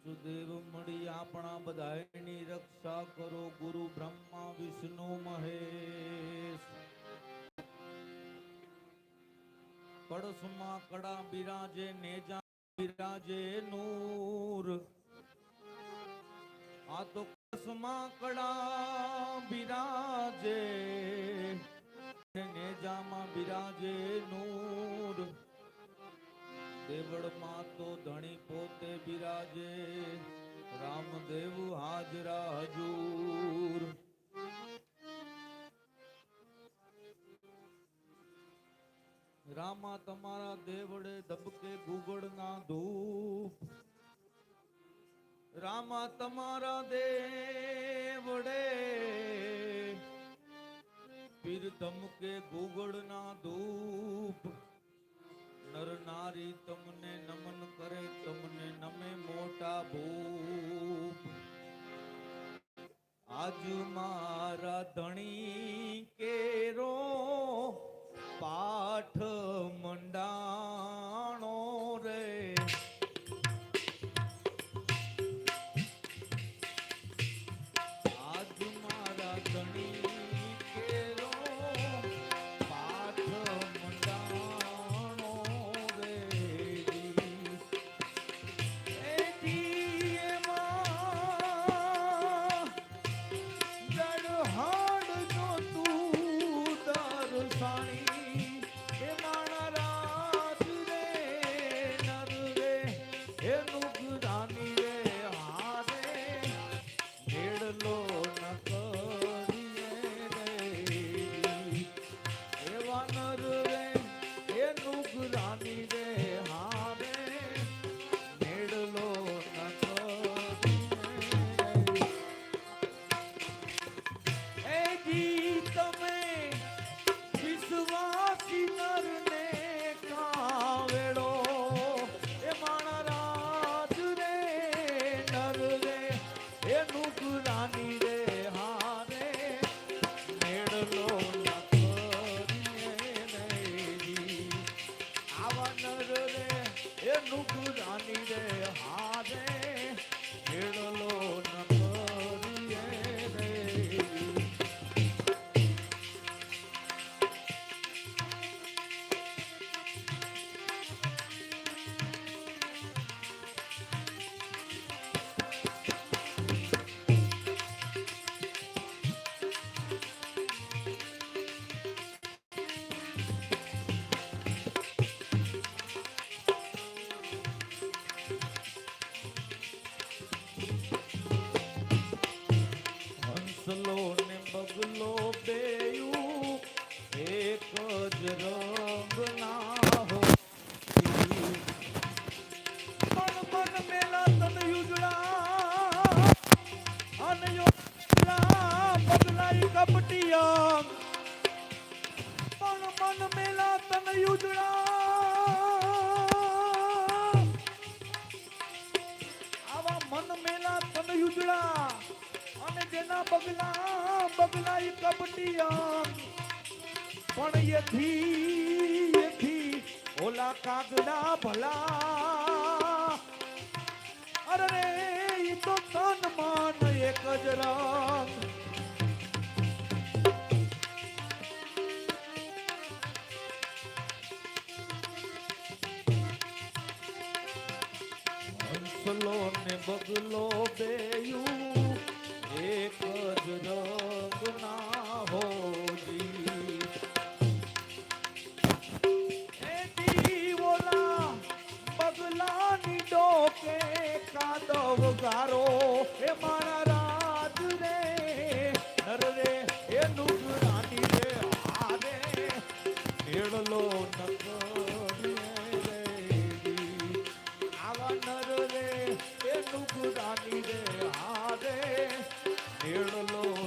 વાસુદેવ મળી આપણા બધાયની રક્ષા કરો, ગુરુ બ્રહ્મા, વિષ્ણુ, મહેશ. કળશમાં કડા બિરાજે, નેજા બિરાજે, નૂર. આ તો કળશમાં કડા બિરાજે નેજામાં બિરાજે, નૂર. દેવળમાં તો ધણી પોતે રામદેવ હાજરા હજૂર રામા તમારા દેવડે ધબકે ગુગળના ધૂપ રામા તમારા દેવડે પીર ધમકે ગુગળના ધૂપ નર નારી તમને નમન કરે તમને નમે મોટા ભૂપ. આજુ મારા ધણી કેરો Funny. કપટિયા મન મન મેલા તન યુજડા આવા મન મેલા તન યુજડા અને જેના બગલા બગલા ઈ કપટિયા પણ યથી યથી ઓલા કાગડા ભલા અરે તો તન માન એક જ રંગ હંસલો ને બગલો બેયું. એક જ રંગ ના હોજી રે એ નુગરાની રે હારે મેળલો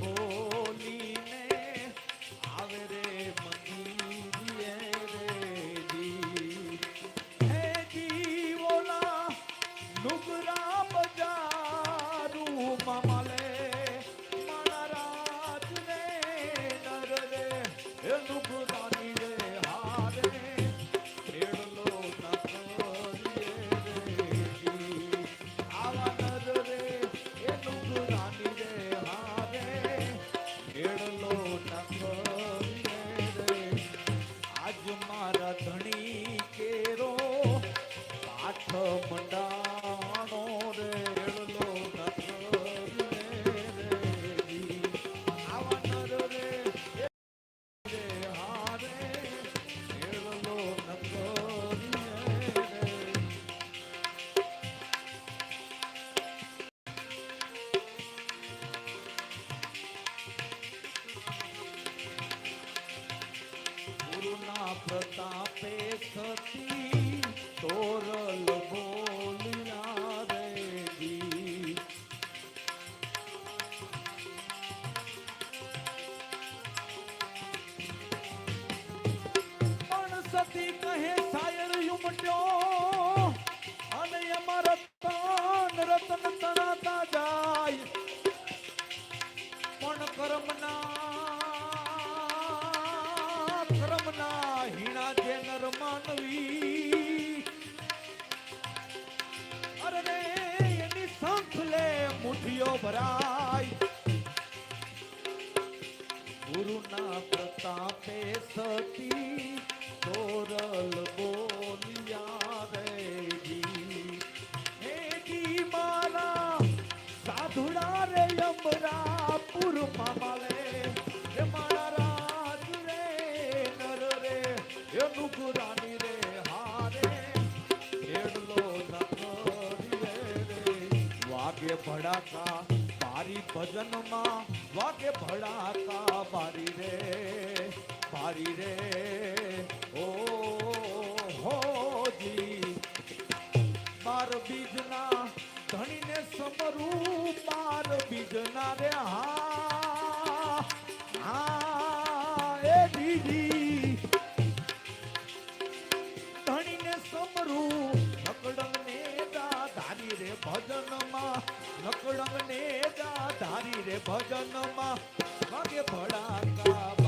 করবো ભરાય. ગુરુના પ્રતાપે સતી તોરલ બોલિયા રે જી હે જી મારા સાધુડા રે અમરાપુર પુરમાં માલે હે મારા રાજ રે, નર રે હે નુકરાની રે હારે રે. રે ભડાકા બારી ભજનમાં વાગે ભડાકા બારી રે બારી રે. ઓ, હો, જી. બાર બીજના ધણીને સમરું બાર બીજના રે, હા. હા, એ દીદી. ધણીને સમરું નકડંગ ને ધારી રે ભજનમાં નકડંગ ને ધારી રે ભજનમાં વાગે ભડાકા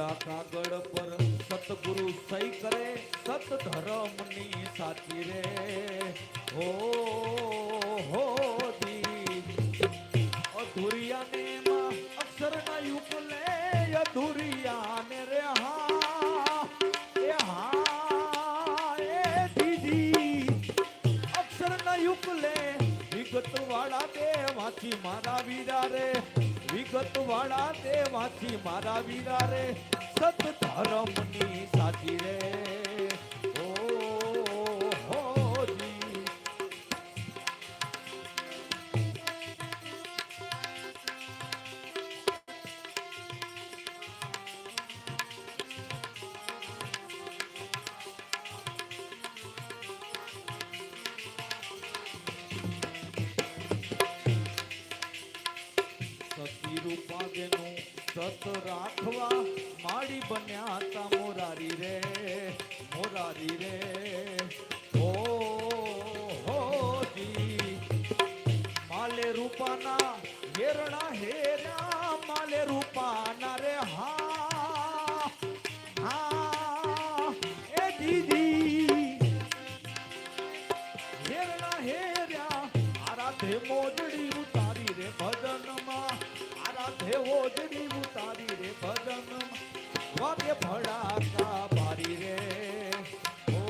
ઘોડા કાગળ પર સતગુરુ સહી કરે સત ધર્મની સાચી રે. હો હો અધુરિયાને માં અક્ષરના યુગ લે અધુરિયાને રે હા. એ હા, એ ના યુગલે વિગત વાળા દે વાંચી મારા વીરા રે. વિગત વાળા દેવાથી મારા વીરા રે સત ધર્મની સાચી રે. સતી સત રાખવા માડી બન્યા તા મોરારી રે મોરારી રે. ઓ હો જી. માલે રૂપાના હેરણા હેરા, માલે રૂપાના રે, હા હા, એ દીદી. હેરણા હેર્યા આરાધે મોજડી ભજનમાં મોજડી ઉતારી રે ભજન વાગે ભડાકા પારી રે. ઓ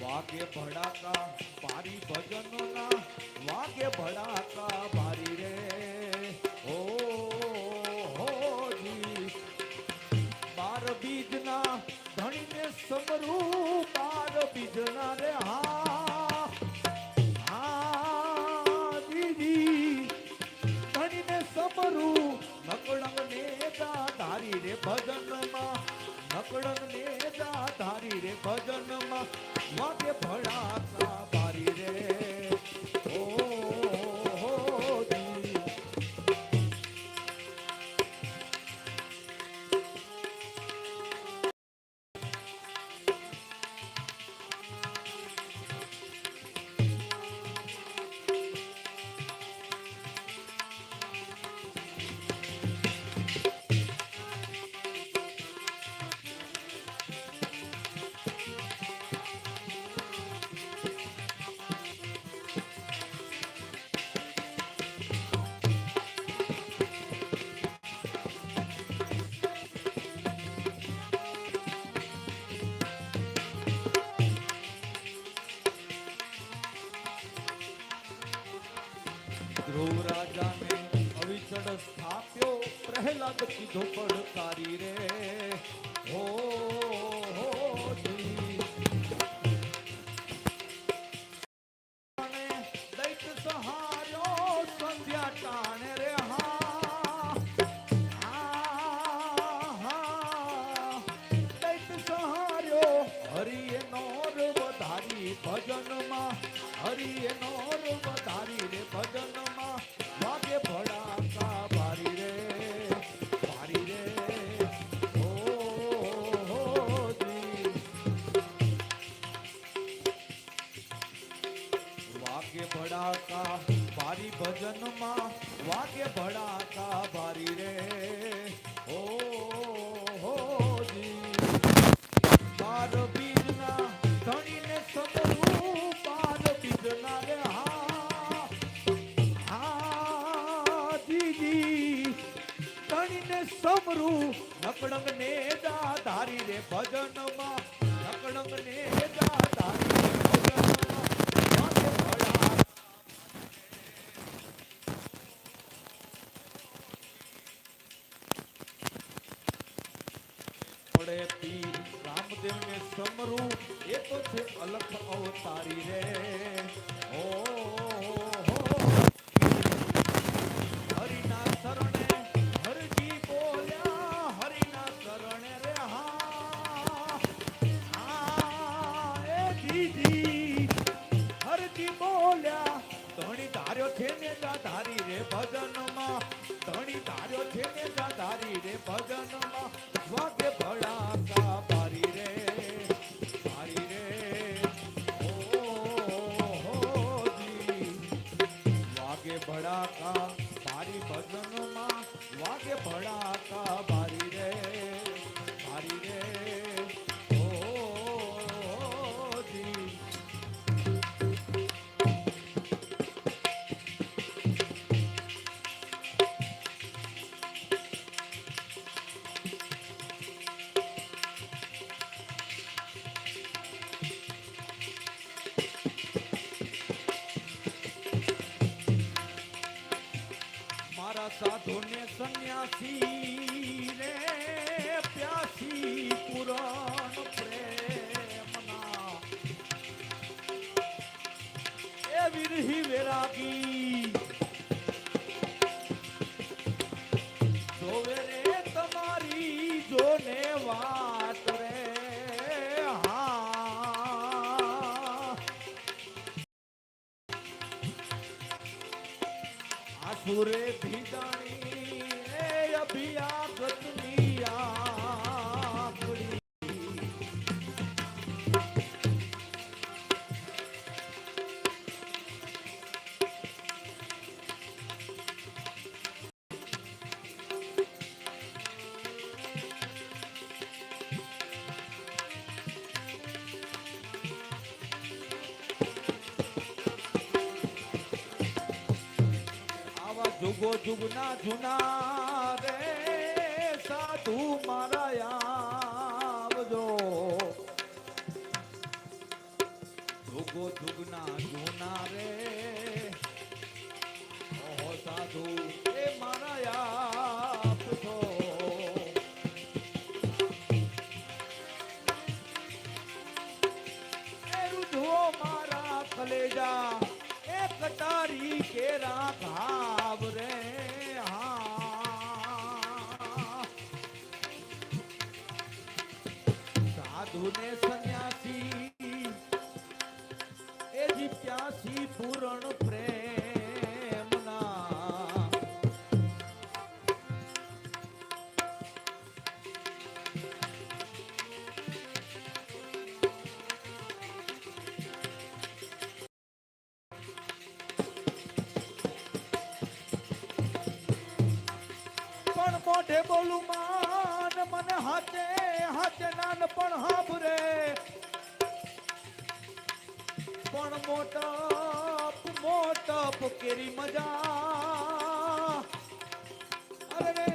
વાગે ભડાકા પારી ભજનો ના વાગે ભડાકા પારી રે. ઓ હો બીજ ના બીજના ધણીને સમરૂ બાર બીજના રે હા. વાગે ભડાકા, ભારી ભજનમાં વાગે ભડાકા, ભારી રે. ઓ હો, જી. બાર ધણીને સમરું બાર બીજના રે, હા. હા, દીદી. ધણીને સમરું નકડંગ ને દા ધારી રે ભજનમાં નકડંગ ને તેમને સમરું એ તો છે અલખ અવતારી રે. ઓ સાધુ ને સંન્યાસી રે પ્યાસી પુરાણ પ્રેમના એ વિરહી વેરાગી પૂરે ભીડાણી એ અભિયા ગતની આ મારા આવજો. ભોગો દુગના જો સાધુ ને સંન્યાસી એ જી પ્યાસી પૂરણ પ્રેમના મોટપ મોટપ કેરી મજા. અરે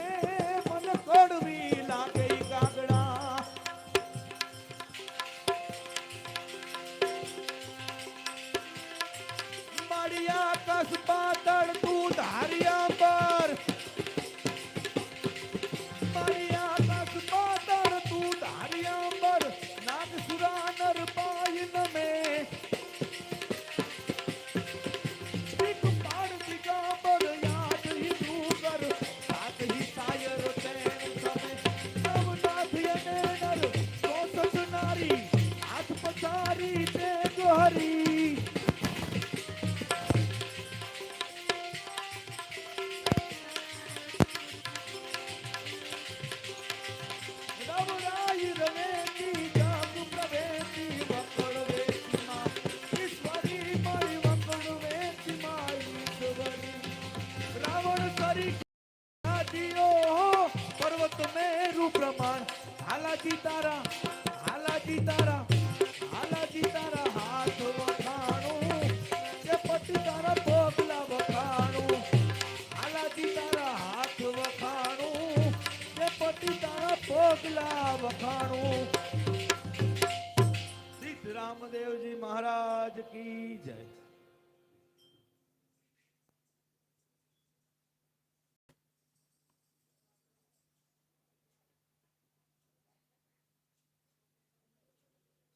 પ્રમાણ. હાલાજી તારા હાલાજી તારા હાલાજી તારા હાથ વખાણું. કે પતિ તારા પગલા વખાણું. હાલાજી તારા હાથ વખાણું. કે પતિ તારા પગલા વખાણું. સિદ્ધ રામદેવજી મહારાજ કી જય.